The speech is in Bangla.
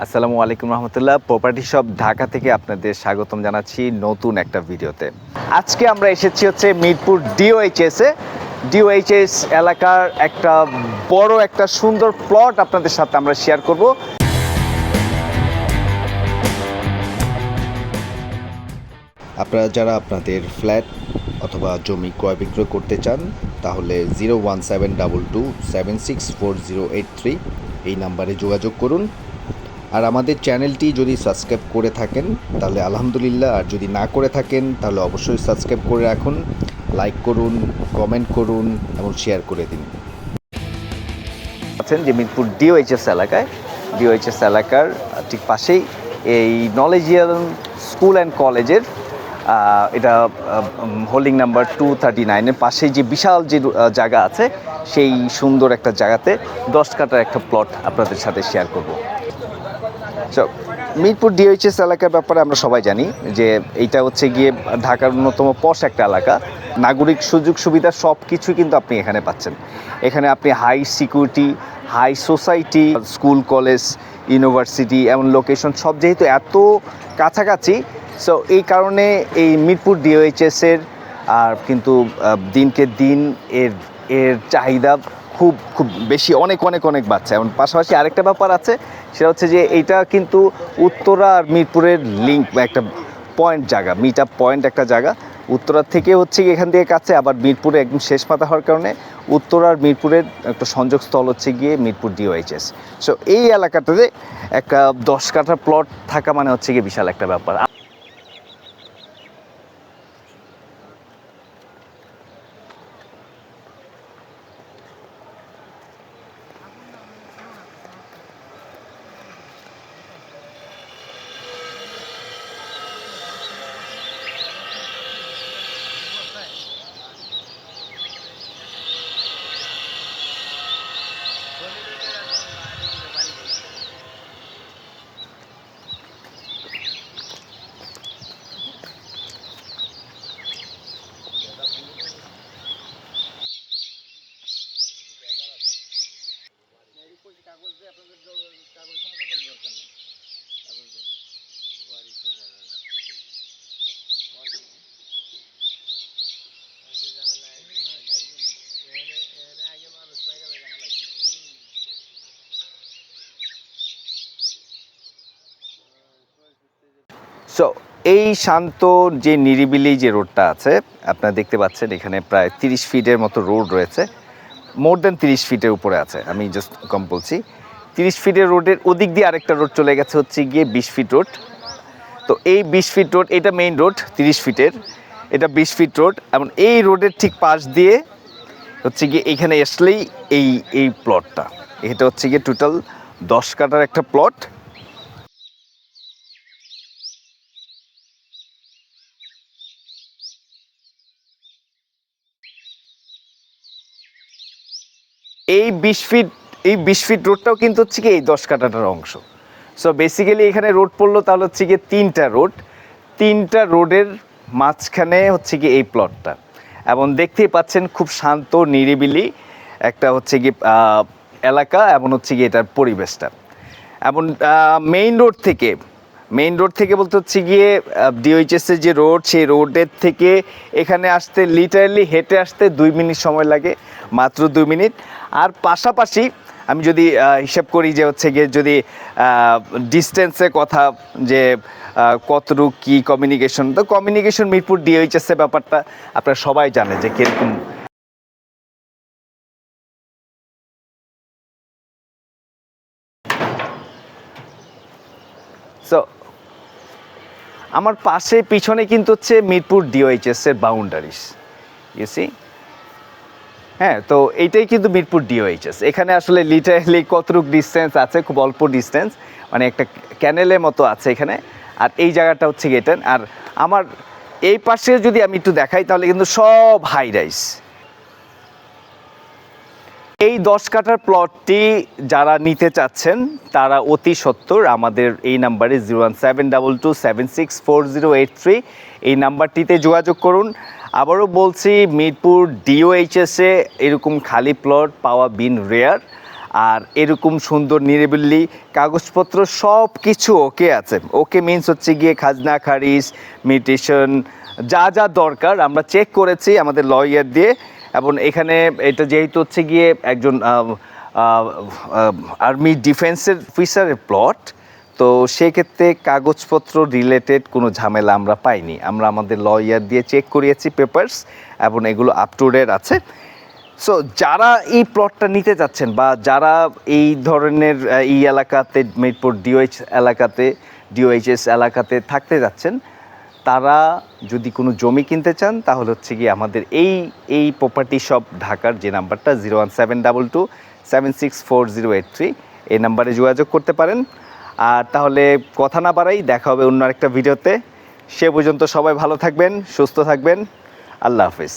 আসসালামু আলাইকুম রহমতুল্লাহ। প্রপার্টি শপ ঢাকা থেকে আপনাদের স্বাগতম জানাচ্ছি নতুন একটা ভিডিওতে। আজকে আমরা এসেছি হচ্ছে মিরপুর ডিওএইচএস ডিওএইচএস এলাকার একটা বড় একটা সুন্দর প্লট আপনাদের সাথে আমরা শেয়ার করব। আপনারা যারা আপনাদের ফ্ল্যাট অথবা জমি ক্রয় বিক্রয় করতে চান, তাহলে zero one seven double two seven six four zero eight three এই নাম্বারে যোগাযোগ করুন। আর আমাদের চ্যানেলটি যদি সাবস্ক্রাইব করে থাকেন, তাহলে আলহামদুলিল্লাহ। আর যদি না করে থাকেন, তাহলে অবশ্যই সাবস্ক্রাইব করে রাখুন, লাইক করুন, কমেন্ট করুন এবং শেয়ার করে দিন। আছেন যে মিরপুর ডিওএইচএস এলাকায়। ডিওএইচএস এলাকার ঠিক পাশেই এই নলেজিয়াল স্কুল অ্যান্ড কলেজের এটা হোল্ডিং নাম্বার টু থার্টি নাইনের পাশেই যে বিশাল যে জায়গা আছে, সেই সুন্দর একটা জায়গাতে দশ কাটার একটা প্লট আপনাদের সাথে শেয়ার করব। So, মিরপুর ডিওএইচএস এলাকার ব্যাপারে আমরা সবাই জানি যে এইটা হচ্ছে গিয়ে ঢাকার অন্যতম পশ একটা এলাকা। নাগরিক সুযোগ সুবিধা সব কিছু কিন্তু আপনি এখানে পাচ্ছেন। এখানে আপনি high security high society school college university এমন লোকেশন সব যেহেতু এত কাছাকাছি সো এই কারণে এই মিরপুর ডিওএইচএসের আর কিন্তু দিনকে দিন এর এর চাহিদা খুব খুব বেশি অনেক অনেক অনেক বাচ্চা এবং পাশাপাশি আরেকটা ব্যাপার আছে সেটা হচ্ছে যে এটা কিন্তু উত্তরা আর মিরপুরের লিঙ্ক একটা পয়েন্ট জায়গা মিট আপ পয়েন্ট একটা জায়গা। উত্তরার থেকে হচ্ছে এখান থেকে কাছে, আবার মিরপুরে একদম শেষ পাতা হওয়ার কারণে উত্তর আর মিরপুরের একটা সংযোগস্থল হচ্ছে গিয়ে মিরপুর ডিওএইচএস সো এই এলাকাটাতে একটা দশ কাঠা প্লট থাকা মানে হচ্ছে গিয়ে বিশাল একটা ব্যাপার। সো এই শান্ত, যে নিরিবিলি যে রোডটা আছে, আপনারা দেখতে পাচ্ছেন এখানে প্রায় তিরিশ ফিটের মতো রোড রয়েছে। মোর দেন তিরিশ ফিটের উপরে আছে, আমি জাস্ট কম বলছি। তিরিশ ফিটের রোডের ওদিক দিয়ে আরেকটা রোড চলে গেছে, হচ্ছে গিয়ে বিশ ফিট রোড। তো এই বিশ ফিট রোড, এটা মেইন রোড তিরিশ ফিটের। এটা বিশ ফিট রোড, এবং এই রোডের ঠিক পাশ দিয়ে হচ্ছে গিয়ে এখানে আসলেই এই এই প্লটটা এটা হচ্ছে গিয়ে টোটাল দশ কাটার একটা প্লট এই বিশ ফিট এই বিশ ফিট রোডটাও কিন্তু হচ্ছে কি এই দশ কাটাটার অংশ। সো বেসিক্যালি এখানে রোড পড়ল, তাহলে হচ্ছে গিয়ে তিনটা রোড। তিনটা রোডের মাঝখানে হচ্ছে কি এই প্লটটা এবং দেখতেই পাচ্ছেন খুব শান্ত, নিরিবিলি একটা হচ্ছে কি এলাকা এবং হচ্ছে কি এটার পরিবেশটা। এবং মেইন রোড থেকে মেইন রোড থেকে বলতে হচ্ছে গিয়ে ডিওইচএস এর যে রোড, সেই রোডের থেকে এখানে আসতে লিটারালি হেঁটে আসতে দুই মিনিট সময় লাগে, মাত্র দুই মিনিট। আর পাশাপাশি আমি যদি হিসাব করি যে হচ্ছে গিয়ে যদি ডিস্টেন্সের কথা যে কতটুকু কী কমিউনিকেশন তো কমিউনিকেশন মিরপুর ডিওইচএস এর ব্যাপারটা আপনারা সবাই জানে যে কীরকম। সো আমার পাশে, পিছনে কিন্তু হচ্ছে মিরপুর ডিওএইচএস এর বাউন্ডারিস ইউসি হ্যাঁ তো এইটাই কিন্তু মিরপুর ডিওএইচএস এখানে আসলে লিটারেলি কতটুক ডিস্টেন্স আছে, খুব অল্প ডিস্টেন্স মানে একটা ক্যানেলের মতো আছে এখানে। আর এই জায়গাটা হচ্ছে গেটেন। আর আমার এই পাশে যদি আমি একটু দেখাই, তাহলে কিন্তু সব হাই রাইস এই দশ কাটার প্লটটি যারা নিতে চাচ্ছেন, তারা অতি সত্তর। আমাদের এই নাম্বারে zero one seven double two seven six four zero eight three এই নাম্বারটিতে যোগাযোগ করুন। আবারও বলছি, মিরপুর ডিওএইচএসে এরকম খালি প্লট পাওয়া বিন রেয়ার আর এরকম সুন্দর নিরিবিলি কাগজপত্র সব কিছু ওকে আছে। ওকে মিন্স হচ্ছে গিয়ে খাজনা, খারিজ মিউটেশন যা যা দরকার। আমরা চেক করেছি আমাদের লয়ার দিয়ে। এবং এখানে এটা যেহেতু হচ্ছে গিয়ে একজন আর্মি ডিফেন্সের অফিসারের প্লট, তো সেক্ষেত্রে কাগজপত্র রিলেটেড কোনো ঝামেলা আমরা পাইনি। আমরা আমাদের লয়ার দিয়ে চেক করিয়েছি পেপার্স এবং এগুলো আপ টু ডেট আছে। সো যারা এই প্লটটা নিতে যাচ্ছেন বা যারা এই ধরনের এই এলাকাতে, মিরপুর ডিওএইচ এলাকাতে ডিওএইচএস এলাকাতে থাকতে যাচ্ছেন তারা যদি কোনো জমি কিনতে চান, তাহলে হচ্ছে গিয়ে আমাদের এই এই প্রপার্টি শপ ঢাকার যে নাম্বারটা zero one seven double two seven six four zero eight three, এই নাম্বারে যোগাযোগ করতে পারেন। আর তাহলে কথা না বাড়াই, দেখা হবে অন্য একটা ভিডিওতে। সে পর্যন্ত সবাই ভালো থাকবেন, সুস্থ থাকবেন। আল্লাহ হাফিজ।